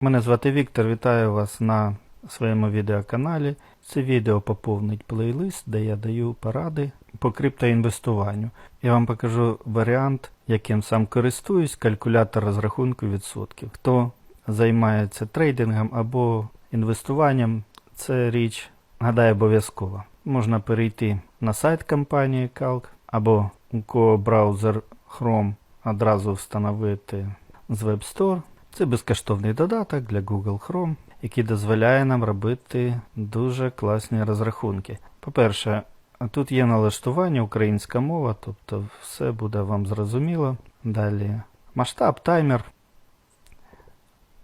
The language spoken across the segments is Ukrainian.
Мене звати Віктор, вітаю вас на своєму відеоканалі. Це відео поповнить плейлист, де я даю поради по криптоінвестуванню. Я вам покажу варіант, яким сам користуюсь, калькулятор розрахунку відсотків. Хто займається трейдингом або інвестуванням, це річ, гадаю, обов'язкова. Можна перейти на сайт компанії Calc або у кого браузер Chrome одразу встановити з Web Store. Це безкоштовний додаток для Google Chrome, який дозволяє нам робити дуже класні розрахунки. По-перше, тут є налаштування українська мова, тобто все буде вам зрозуміло. Далі масштаб, таймер,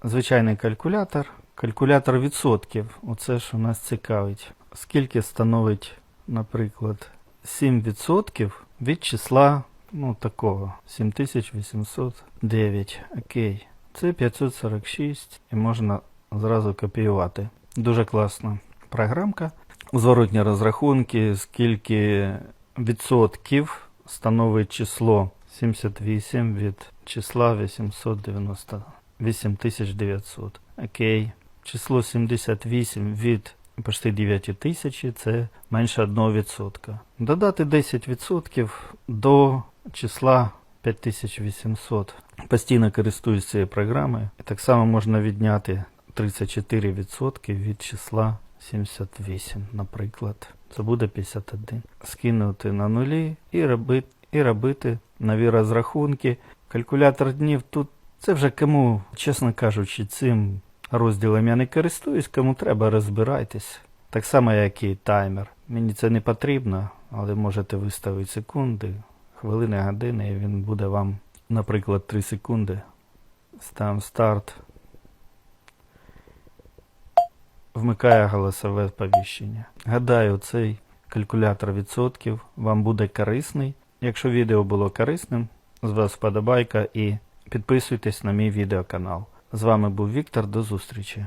звичайний калькулятор, калькулятор відсотків. Оце що нас цікавить. Скільки становить, наприклад, 7% від числа ну, такого 7809. Окей. Це 546 і можна зразу копіювати. Дуже класна програмка. Зворотні розрахунки, скільки відсотків становить число 78 від числа 890 8900. Окей. Число 78 від почти 9000 це менше 1%. Додати 10% до числа 5800. Постійно користуюсь цією програмою. Так само можна відняти 34% від числа 78, наприклад. Це буде 51. Скинути на нулі і робити, і робити нові розрахунки. Калькулятор днів тут це вже кому, чесно кажучи, цим розділом я не користуюсь, кому треба розбирайтесь. Так само, як і таймер. Мені це не потрібно, але можете виставити секунди, хвилини, години, і він буде вам, наприклад, 3 секунди. Ставимо старт. Вмикає голосове сповіщення. Гадаю, цей калькулятор відсотків вам буде корисний. Якщо відео було корисним, з вас вподобайка і підписуйтесь на мій відеоканал. З вами був Віктор, до зустрічі.